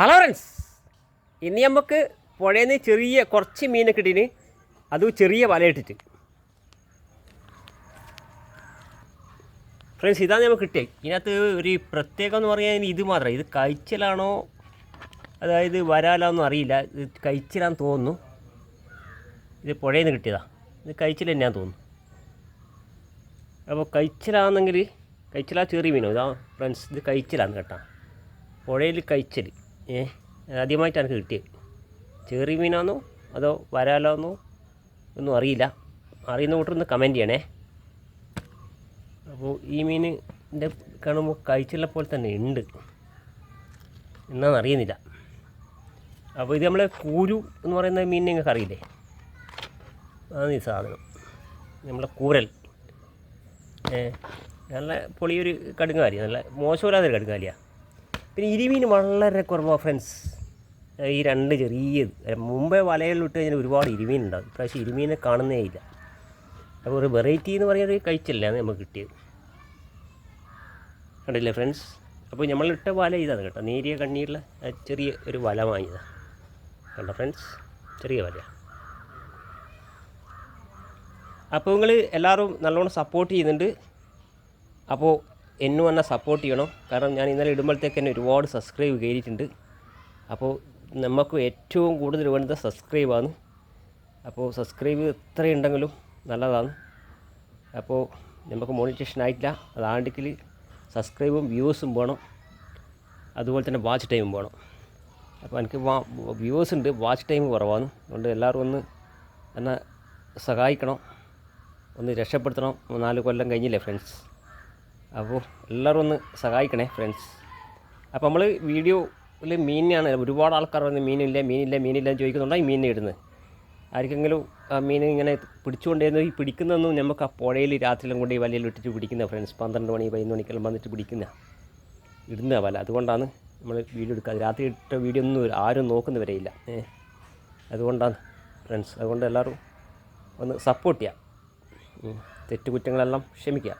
Hello friends ഇനി നമുക്ക് പുഴയിൽ നിന്ന് ചെറിയ കുറച്ച് മീനൊക്കെ ഇട്ടിന് അതും ചെറിയ വലയിട്ടിട്ട് ഫ്രണ്ട്സ് ഇതാണ് നമുക്ക് കിട്ടിയത് ഇതിനകത്ത് ഒരു പ്രത്യേകം എന്ന് പറഞ്ഞാൽ ഇത് മാത്രം. ഇത് കഴിച്ചലാണോ? അതായത് വരാലാന്നോ അറിയില്ല. ഇത് കഴിച്ചിലാന്ന് തോന്നുന്നു. ഇത് പുഴയിൽ നിന്ന് കിട്ടിയതാ. ഇത് കഴിച്ചിൽ തന്നെയാന്ന് തോന്നുന്നു. അപ്പോൾ കഴിച്ചിലാണെന്നെങ്കിൽ കഴിച്ചിലാ ചെറിയ മീനോ? ഇതാ ഫ്രണ്ട്സ് ഇത് കഴിച്ചിലാന്ന് കേട്ടോ. പുഴയിൽ കഴിച്ചൽ ഏ ആദ്യമായിട്ടാണ് കിട്ടിയത്. ചെറിയ മീനാണോ അതോ വരാലാന്നോ ഒന്നും അറിയില്ല. അറിയുന്ന കൂട്ടൊന്ന് കമന്റ് ചെയ്യണേ. അപ്പോൾ ഈ മീനിന്റെ കാണുമ്പോൾ കഴിച്ചുള്ള പോലെ തന്നെ ഉണ്ട്. എന്നാന്ന് അറിയുന്നില്ല. അപ്പോൾ ഇത് നമ്മളെ കൂരു എന്ന് പറയുന്ന മീൻ നിങ്ങൾക്ക് അറിയില്ലേ? അതാണ് ഈ സാധനം. നമ്മളെ കൂരൽ. ഏ നല്ല പൊളിയൊരു കടുങ്ങാലി നല്ല മോശമില്ലാത്തൊരു കടുങ്ങാലിയാണ് പിന്നെ ഇരുമീൻ വളരെ കുറവാണ് ഫ്രണ്ട്സ് ഈ രണ്ട് ചെറിയത്. മുമ്പേ വലകളിൽ ഇട്ട് കഴിഞ്ഞാൽ ഒരുപാട് ഇരുമീൻ ഉണ്ടാകും ഇപ്രാവശ്യം ഇരുമീനെ കാണുന്നേ ഇല്ല. അപ്പോൾ ഒരു വെറൈറ്റി എന്ന് പറയുന്നത് കഴിച്ചില്ല നമുക്ക് കിട്ടിയത്. കണ്ടില്ലേ ഫ്രണ്ട്സ് അപ്പോൾ നമ്മളിട്ട വല ഇതാണ് കേട്ടോ. നേരിയ കണ്ണീരിലെ ചെറിയ ഒരു വല വാങ്ങിയതാണ് കണ്ടോ ഫ്രണ്ട്സ് ചെറിയ വല അപ്പോൾ നിങ്ങൾ എല്ലാവരും നല്ലോണം സപ്പോർട്ട് ചെയ്യുന്നുണ്ട്. അപ്പോൾ എന്നും എന്നെ സപ്പോർട്ട് ചെയ്യണം. കാരണം ഞാൻ ഇന്നലെ ഇടുമ്പോഴത്തേക്ക് തന്നെ ഒരുപാട് സബ്സ്ക്രൈബ് കയറിയിട്ടുണ്ട്. അപ്പോൾ നമുക്ക് ഏറ്റവും കൂടുതൽ വേണ്ടത് സബ്സ്ക്രൈബാണ് അപ്പോൾ സബ്സ്ക്രൈബ് എത്രയുണ്ടെങ്കിലും നല്ലതാണ്. അപ്പോൾ നമുക്ക് മോണിറ്റേഷൻ ആയിട്ടില്ല. അതാണ്ടെങ്കിൽ സബ്സ്ക്രൈബും വ്യൂസും വേണം. അതുപോലെ തന്നെ വാച്ച് ടൈമും വേണം. അപ്പോൾ എനിക്ക് വ്യൂസ് ഉണ്ട്. വാച്ച് ടൈം കുറവാണ്. അതുകൊണ്ട് എല്ലാവരും ഒന്ന് എന്നെ സഹായിക്കണം. ഒന്ന് രക്ഷപ്പെടുത്തണം. നാല് കൊല്ലം കഴിഞ്ഞില്ലേ ഫ്രണ്ട്സ് അപ്പോൾ എല്ലാവരും ഒന്ന് സഹായിക്കണേ ഫ്രണ്ട്സ് അപ്പോൾ നമ്മൾ വീഡിയോയിൽ മീനിനാണ് ഒരുപാട് ആൾക്കാർ വന്ന് മീനില്ല മീനില്ല മീനില്ല എന്ന് ചോദിക്കുന്നുണ്ടായി മീനിനെ ഇടുന്നത്. ആർക്കെങ്കിലും ആ മീൻ ഇങ്ങനെ പിടിച്ചുകൊണ്ടിരുന്നത് ഈ പിടിക്കുന്നതൊന്നും നമുക്ക് ആ പുഴയിൽ രാത്രിയിലും കൊണ്ട് ഈ വലയിൽ ഇട്ടിട്ട് പിടിക്കുന്ന ഫ്രണ്ട്സ് പന്ത്രണ്ട് മണി പതിനൊന്ന് മണിക്കെല്ലാം വന്നിട്ട് പിടിക്കുന്ന ഇടുന്ന വല. അതുകൊണ്ടാണ് നമ്മൾ വീഡിയോ എടുക്കാതെ രാത്രി ഇട്ട വീഡിയോ ഒന്നും ആരും നോക്കുന്നവരെയില്ല ഏ? അതുകൊണ്ടാണ് ഫ്രണ്ട്സ് അതുകൊണ്ട് എല്ലാവരും ഒന്ന് സപ്പോർട്ട് ചെയ്യാം. തെറ്റുകുറ്റങ്ങളെല്ലാം ക്ഷമിക്കുക